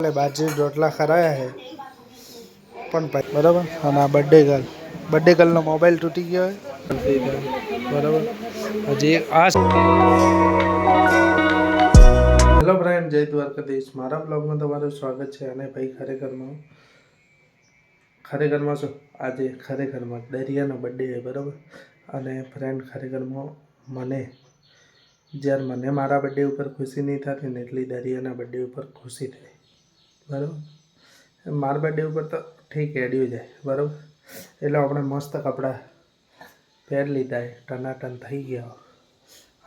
એટલે બાજરી, રોટલા ખરાયા છે. પણ ભાઈ, બરાબર? અને આ બર્થડે ગર્લ બર્થડે ગર્લનો મોબાઈલ તૂટી ગયો હોય બરાબર? હજી આ હેલો ફ્રેન્ડ જય દ્વારકાધીશ. મારા બ્લોગમાં તમારું સ્વાગત છે અને ભાઈ ખરેખરમાં ખરેખરમાં શું? આજે ખરેખરમાં દરિયાનો બર્થડે છે, બરાબર? અને ફ્રેન્ડ ખરેખરમાં મને, જ્યારે મને મારા બર્થડે ઉપર ખુશી નહીં થતી ને એટલી દરિયાના બર્થડે ઉપર ખુશી થઈ. બરાબર? મારા બર્થડે ઉપર તો ઠીક એડ્યું જાય, બરાબર? એટલે આપણે મસ્ત કપડાં પહેરી લીધા ટનાટન થઈ ગયા.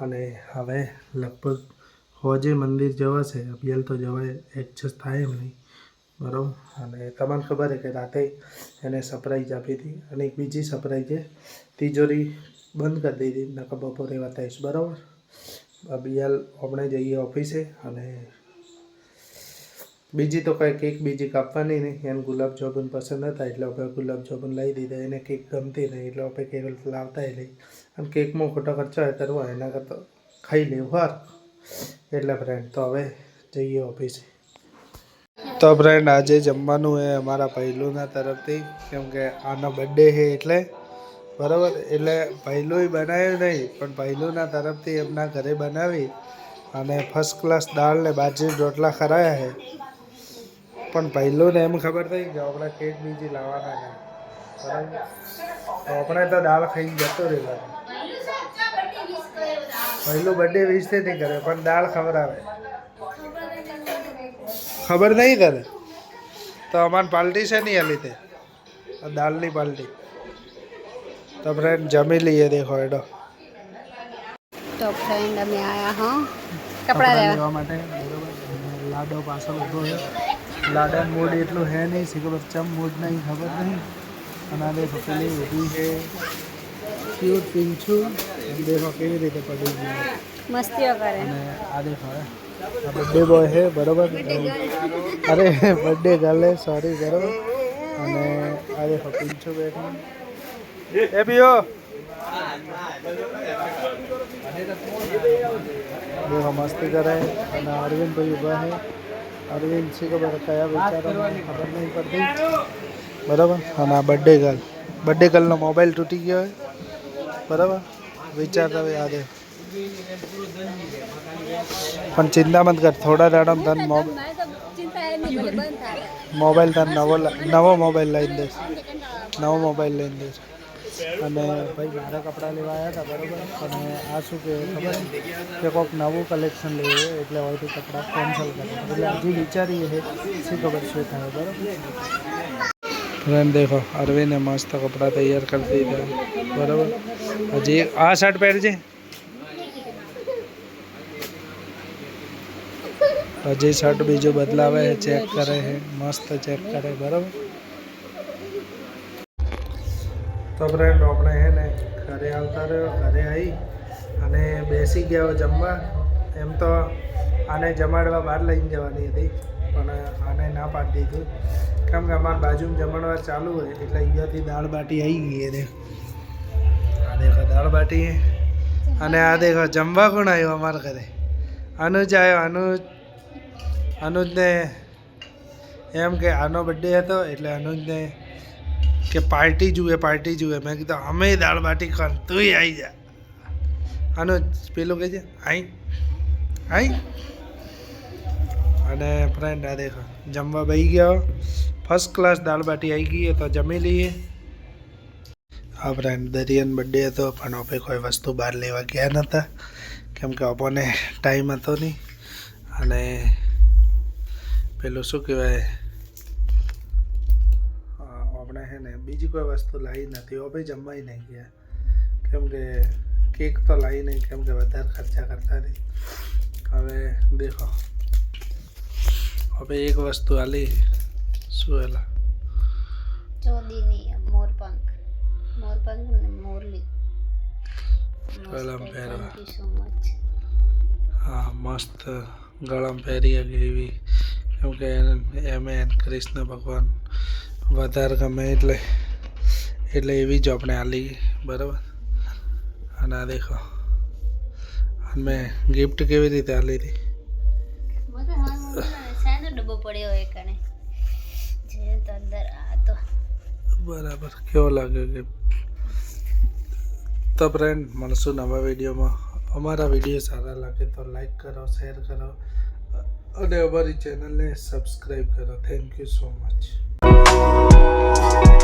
અને હવે લગભગ હોજે મંદિર જવાશે અભિયાલ તો જવાય એડજસ્ટ થાય એમ નહીં, બરાબર? અને તમને ખબર છે કે રાતે એને સરપ્રાઈઝ આપી હતી, અને એક બીજી સરપ્રાઈઝે તિજોરી બંધ કરી દીધી, નકર બપોરે બતાવીશ બરાબર? અભિયાલ આપણે જઈએ ઓફિસે અને બીજી તો કંઈ કેક બીજી કાપવાની નહીં. એને ગુલાબજાંબુન પસંદ હતા એટલે આપણે ગુલાબજાંબુન લઈ દીધા. એને કેક ગમતી નહીં એટલે આપણે કેક લાવતા નહીં. અને કેકમાં ખોટો ખર્ચો કરવા એના કરતાં ખાઈ લેવું વાર એટલે ફ્રેન્ડ તો હવે જઈએ ઓફિસે. તો ફ્રેન્ડ આજે જમવાનું એ અમારા પહેલુંના તરફથી. કેમ કે આનો બર્થડે છે એટલે. બરાબર? એટલે પહેલું બનાવ્યું નહીં, પણ પહેલુંના તરફથી એમના ઘરે બનાવી અને ફર્સ્ટ ક્લાસ દાળ ને બાજરી રોટલા ખરાયા છે. પણ પહેલું ને એમ ખબર થઈ કે આપણે કેક બીજી લાવવાના બરાબર આપણે તો દાળ ખાઈને જતો રહેલા. પહેલું બર્થડે વિશ તે નહીં કરે પણ દાળ ખબર આવે ખબર નહીં કરે તો અમારી પાર્ટી છે નહીં હાલી તે દાળની પાર્ટી. તો ફ્રેન્ડ જમી લઈએ દેખો એડો તો ફ્રેન્ડ અમે આયા હા? કપડાં લેવા. લેવા માટે લાડો પાછળ ઊભો છે લાડા મૂડ એટલું હે નહીં ખબર ચમ મૂડ નહીં ખબર નહીં. અને આ દેખો પેલી ઊભી છે. ક્યુટ પિંછું દેખો કેવી રીતે પડી ગયું મસ્તીઓ કરે. અને આ દેખો આ બર્થડે બોય છે બરોબર? અરે બર્થડે ગર્લ સોરી બરોબર? અને આ દેખો પિંછું બેઠું એ બીઓ દેખો મસ્તી કરે. અને અરવિંદ ભાઈ ઊભા છે. અરવિંદ શી ખબર કયા વિચારો ખબર નહીં પડતી બરાબર અને આ બર્થડે ગર્લ બર્થડે ગર્લનો મોબાઈલ તૂટી ગયો હોય બરાબર વિચારતા હોય યાદ પણ ચિંતા મત કર થોડા દાડામાં તને મોબ- ચિંતા એ નહીં ભલે બંધ થાય મોબાઈલ તને નવો લ- નવો મોબાઈલ લઈને દઈશ નવો મોબાઈલ લઈને દઈશ અને ભાઈ, મારા કપડાં લેવા આવ્યા હતા બરાબર? અને આ શું કે ખબર? કે કોઈક નવું કલેક્શન લેવું હોય એટલે હવેથી કપડાં કેન્સલ કરે એટલે હજી વિચારીએ છે, શું ખબર શું થાય, બરાબર? દેખો, અરવિંદે મસ્ત કપડાં તૈયાર કરી દીધા, બરાબર? હજી આ શર્ટ પહેરજે. હજી શર્ટ બીજું બદલાવે ચેક કરે છે, મસ્ત ચેક કરે, બરાબર? તો ફ્રેન્ડ આપણે હે ને ઘરે આવતા રહ્યો, ઘરે આવી અને બેસી ગયા જમવા. એમ તો આને જમાડવા બહાર લઈને જવાની હતી, પણ આને ના પાડી દીધું. કેમ કે અમારા બાજુમાં જમાડવા ચાલુ હોય, એટલે અહીંયાથી દાળ બાટી આવી ગઈ એને આ દેખો દાળ બાટી. અને આ દેખો જમવા કોણ આવ્યો અમારા ઘરે? અનુજ આવ્યો અનુજ. અનુજને એમ કે આનો બર્થડે હતો, એટલે અનુજને કે પાર્ટી જુએ પાર્ટી જુએ. મેં કીધું, અમે દાળ બાટી ખાન તુંય આવી જા. આનો પેલું કહેજે આઈ. આઈ. અને ફ્રેન્ડ આ દેખો, જમવા બહી ગયો. ફર્સ્ટ ક્લાસ દાળ બાટી આવી ગઈ તો જમી લઈએ. હા ફ્રેન્ડ દરિયન બર્થડે હતો, પણ ઓપે કોઈ વસ્તુ બહાર લેવા ગયા નહોતા કેમ કે આપણને ટાઈમ હતો નહીં. અને પેલું શું કહેવાય? ને બીજી કોઈ વસ્તુ લાવી નથી. હવે જમવાય નહીં ગયા. કેમ કે કેક તો લાવી નહીં. કેમ કે વધારે ખર્ચા કરતા નહીં હવે દેખો. હવે એક વસ્તુ આલી શું એલા? ચોદીની મોરપંખ મોરપંખ ને મોરલી. ગળામાં પહેરવા. હા મસ્ત ગળામાં પહેરી એવી. કેમ કે એમ એન કૃષ્ણ ભગવાન વધારે ગમે એટલે એટલે એવી જ આપણે હાલી બરાબર? અને આ દેખો અને મેં ગિફ્ટ કેવી રીતે હાલી હતી? બરાબર કેવો લાગ્યો ગિફ્ટ તો ફ્રેન્ડ મળશું નવા વિડીયોમાં. અમારા વીડિયો સારા લાગે તો લાઈક કરો શેર કરો અને અમારી ચેનલને સબસ્ક્રાઈબ કરો. Thank you so much Thank you.